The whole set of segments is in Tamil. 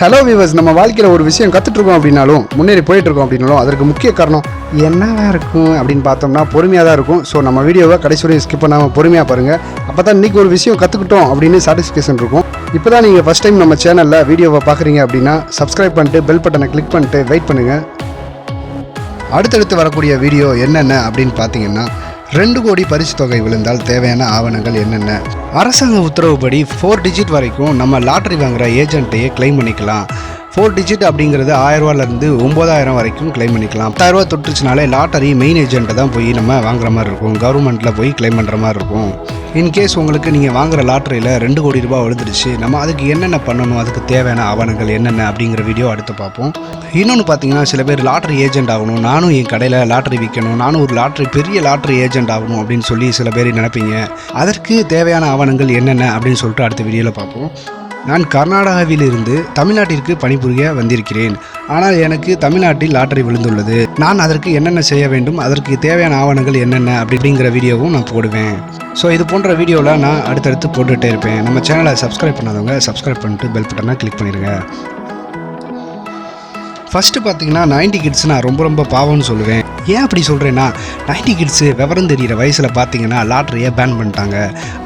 ஹலோ வியூவர்ஸ் நம்ம வாழ்க்கையில் ஒரு விஷயம் கற்றுட்ருக்கோம் அப்படின்னாலும் முன்னேறி போயிட்டுருக்கோம் அப்படின்னாலும் அதற்கு முக்கிய காரணம் என்னவா இருக்கும் அப்படின்னு பார்த்தோம்னா பொறுமையாக தான் இருக்கும். ஸோ நம்ம வீடியோவை கடைசி வரையும் ஸ்கிப் பண்ணாமல் பொறுமையாக பாருங்கள் அப்போ தான் இன்றைக்கி ஒரு விஷயம் கற்றுக்கிட்டோம் அப்படின்னு சாட்டிஸ்ஃபேக்ஷன் இருக்கும். இப்போ தான் நீங்கள் ஃபஸ்ட் டைம் நம்ம சேனலில் வீடியோவை பார்க்குறீங்க அப்படின்னா சப்ஸ்கிரைப் பண்ணிட்டு பெல் பட்டனை கிளிக் பண்ணிட்டு வெயிட் பண்ணுங்கள் அடுத்தடுத்து வரக்கூடிய வீடியோ என்னென்ன அப்படின்னு பார்த்தீங்கன்னா ரெண்டு கோடி பரிசு தொகை விழுந்தால் தேவையான ஆவணங்கள் என்னென்ன? அரசாங்க உத்தரவுப்படி ஃபோர் டிஜிட் வரைக்கும் நம்ம லாட்டரி வாங்குற ஏஜென்ட்டையே கிளைம் பண்ணிக்கலாம். ஃபோர் டிஜிட் அப்படிங்கிறது ஆயிரரூவாலேருந்து ஒம்பதாயிரம் வரைக்கும் கிளைம் பண்ணிக்கலாம். பத்தாயிரரூவா தொட்டுச்சுனாலே லாட்டரி மெயின் ஏஜென்ட்டை தான் போய் நம்ம வாங்குற மாதிரி இருக்கும். கவர்மெண்ட்டில் போய் கிளைம் பண்ணுற மாதிரி இருக்கும். இன்கேஸ் உங்களுக்கு நீங்கள் வாங்குற லாட்டரியில் ரெண்டு கோடி ரூபாய் விழுந்துருச்சு நம்ம அதுக்கு என்னென்ன பண்ணணும் அதுக்கு தேவையான ஆவணங்கள் என்னென்ன அப்படிங்கிற வீடியோ அடுத்து பார்ப்போம். இன்னொன்று பார்த்தீங்கன்னா சில பேர் லாட்ரி ஏஜென்ட் ஆகணும் நானும் என் கடையில் லாட்டரி விற்கணும் நானும் ஒரு லாட்ரி பெரிய லாட்ரி ஏஜென்ட் ஆகணும் அப்படின்னு சொல்லி சில பேர் நினைப்பீங்க. அதற்கு தேவையான ஆவணங்கள் என்னென்ன அப்படின்னு சொல்லிட்டு அடுத்த வீடியோவில் பார்ப்போம். நான் கர்நாடகாவிலிருந்து தமிழ்நாட்டிற்கு பணிபுரிய வந்திருக்கிறேன். ஆனால் எனக்கு தமிழ்நாட்டில் லாட்டரி விழுந்துள்ளது. நான் அதற்கு என்னென்ன செய்ய வேண்டும் அதற்கு தேவையான ஆவணங்கள் என்னென்ன அப்படிங்கிற வீடியோவும் நான் போடுவேன். ஸோ இது போன்ற வீடியோவில் நான் அடுத்தடுத்து போட்டுகிட்டே இருப்பேன். நம்ம சேனலை சப்ஸ்கிரைப் பண்ணாதவங்க சப்ஸ்கிரைப் பண்ணிட்டு பெல் பட்டனாக கிளிக் பண்ணிடுங்க ஃபஸ்ட்டு பார்த்தீங்கன்னா நைன்டி கிட்ஸ் நான் ரொம்ப ரொம்ப பாவம்னு சொல்லுவேன். ஏன் அப்படி சொல்கிறேன்னா நைன்டி கிட்ஸு விவரம் தெரிகிற வயசில் பார்த்தீங்கன்னா லாட்டரியை பேன் பண்ணிட்டாங்க.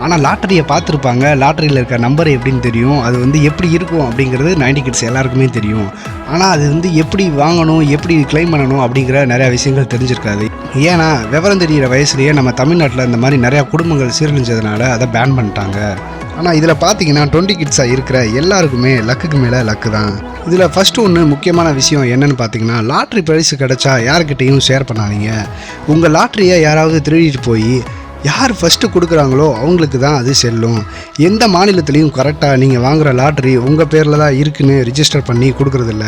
ஆனால் லாட்டரியை பார்த்துருப்பாங்க லாட்டரியில் இருக்க நம்பர் எப்படின்னு தெரியும். அது வந்து எப்படி இருக்கும் அப்படிங்கிறது நைன்டி கிட்ஸ் எல்லாருக்குமே தெரியும். ஆனால் அது வந்து எப்படி வாங்கணும் எப்படி க்ளைம் பண்ணணும் அப்படிங்கிற நிறையா விஷயங்கள் தெரிஞ்சிருக்காது. ஏன்னா விவரம் தெரிகிற வயசுலேயே நம்ம தமிழ்நாட்டில் இந்த மாதிரி நிறையா குடும்பங்கள் சீரழிஞ்சதுனால அதை பேன் பண்ணிட்டாங்க. ஆனால் இதில் பார்த்தீங்கன்னா டுவெண்ட்டி கிட்ஸாக இருக்கிற எல்லாருக்குமே லக்குக்கு மேலே லக்கு தான். இதில் ஃபஸ்ட்டு ஒன்று முக்கியமான விஷயம் என்னென்னு பார்த்தீங்கன்னா லாட்ரி பரிசு கிடச்சா யார்கிட்டையும் ஷேர் பண்ணாதீங்க. உங்கள் லாட்ரியை யாராவது திருடிட்டு போய் யார் ஃபஸ்ட்டு கொடுக்குறாங்களோ அவங்களுக்கு தான் அது செல்லும். எந்த மாநிலத்துலேயும் கரெக்டாக நீங்கள் வாங்குகிற லாட்ரி உங்கள் பேரில் தான் இருக்குன்னு ரிஜிஸ்டர் பண்ணி கொடுக்குறதில்ல.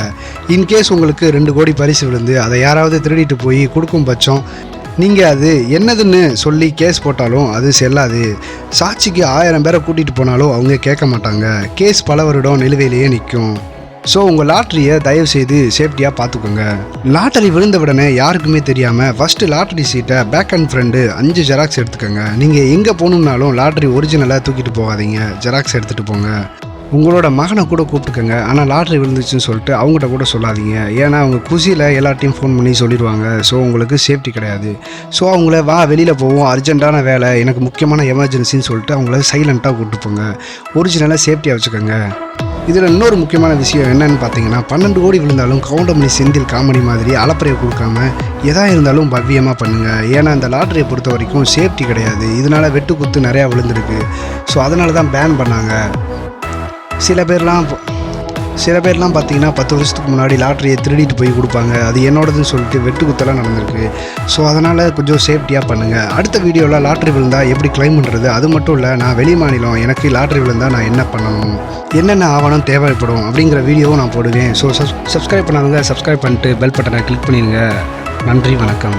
இன்கேஸ் உங்களுக்கு ரெண்டு கோடி பரிசு விழுந்து அதை யாராவது திருடிட்டு போய் கொடுக்கும் பட்சம் நீங்கள் அது என்னதுன்னு சொல்லி கேஸ் போட்டாலும் அது செல்லாது. சாட்சிக்கு ஆயிரம் பேரை கூட்டிகிட்டு போனாலும் அவங்க கேட்க மாட்டாங்க. கேஸ் பல வருடம் நிலுவையிலேயே நிற்கும். ஸோ உங்கள் லாட்ரியை தயவு செய்து சேஃப்டியாக பார்த்துக்கோங்க. லாட்டரி விழுந்த உடனே யாருக்குமே தெரியாமல் ஃபஸ்ட்டு லாட்டரி சீட்டை பேக் அண்ட் ஃப்ரெண்டு அஞ்சு ஜெராக்ஸ் எடுத்துக்கோங்க. நீங்கள் எங்கே போகணுன்னாலும் லாட்டரி ஒரிஜினலாக தூக்கிட்டு போகாதீங்க. ஜெராக்ஸ் எடுத்துகிட்டு போங்க. உங்களோட மகனை கூட கூப்பிட்டுக்கோங்க. ஆனால் லாட்ரி விழுந்துச்சுன்னு சொல்லிட்டு அவங்ககிட்ட கூட சொல்லாதீங்க. ஏன்னா அவங்க குசியில் எல்லாத்தையும் ஃபோன் பண்ணி சொல்லிடுவாங்க. ஸோ உங்களுக்கு சேஃப்டி கிடையாது. ஸோ அவங்கள வா வெளியில் போவோம். அர்ஜென்ட்டான வேலை. எனக்கு முக்கியமான எமர்ஜென்சின்னு சொல்லிட்டு அவங்கள சைலண்ட்டாக கூப்பிட்டு போங்க. ஒரிஜினலாக சேஃப்டியாக வச்சுக்கோங்க. இதில் இன்னொரு முக்கியமான விஷயம் என்னன்னு பார்த்தீங்கன்னா பன்னெண்டு கோடி விழுந்தாலும் கவுண்டமணி செந்தில் காமெடி மாதிரி அலப்பறையை கொடுக்காம எதா இருந்தாலும் பவ்யமாக பண்ணுங்கள் ஏன்னா அந்த லாட்டரியை பொறுத்த வரைக்கும் சேஃப்டி கிடையாது. இதனால் வெட்டு குத்து நிறையா விழுந்திருக்கு. ஸோ அதனால தான் பேன் பண்ணாங்க. சில பேர்லாம் சில பேர்லாம் பார்த்தீங்கன்னா பத்து வருஷத்துக்கு முன்னாடி லாட்டரியை திருடிட்டு போய் கொடுப்பாங்க. அது என்னோடதுன்னு சொல்லிட்டு வெட்டு குத்தெல்லாம் நடந்திருக்கு. ஸோ அதனால் கொஞ்சம் சேஃப்டியாக பண்ணுங்கள் அடுத்த வீடியோவில் லாட்ரி விழுந்தால் எப்படி க்ளைம் பண்ணுறது அது மட்டும் இல்லை நான் வெளி மாநிலம் எனக்கு லாட்ரி விழுந்தால் நான் என்ன பண்ணணும்? என்னென்ன ஆவணம் தேவைப்படும் அப்படிங்கிற வீடியோவும் நான் போடுவேன். ஸோ சப்ஸ்கிரைப் பண்ணாதவங்க சப்ஸ்கிரைப் பண்ணிட்டு பெல் பட்டனை கிளிக் பண்ணிடுங்க நன்றி வணக்கம்.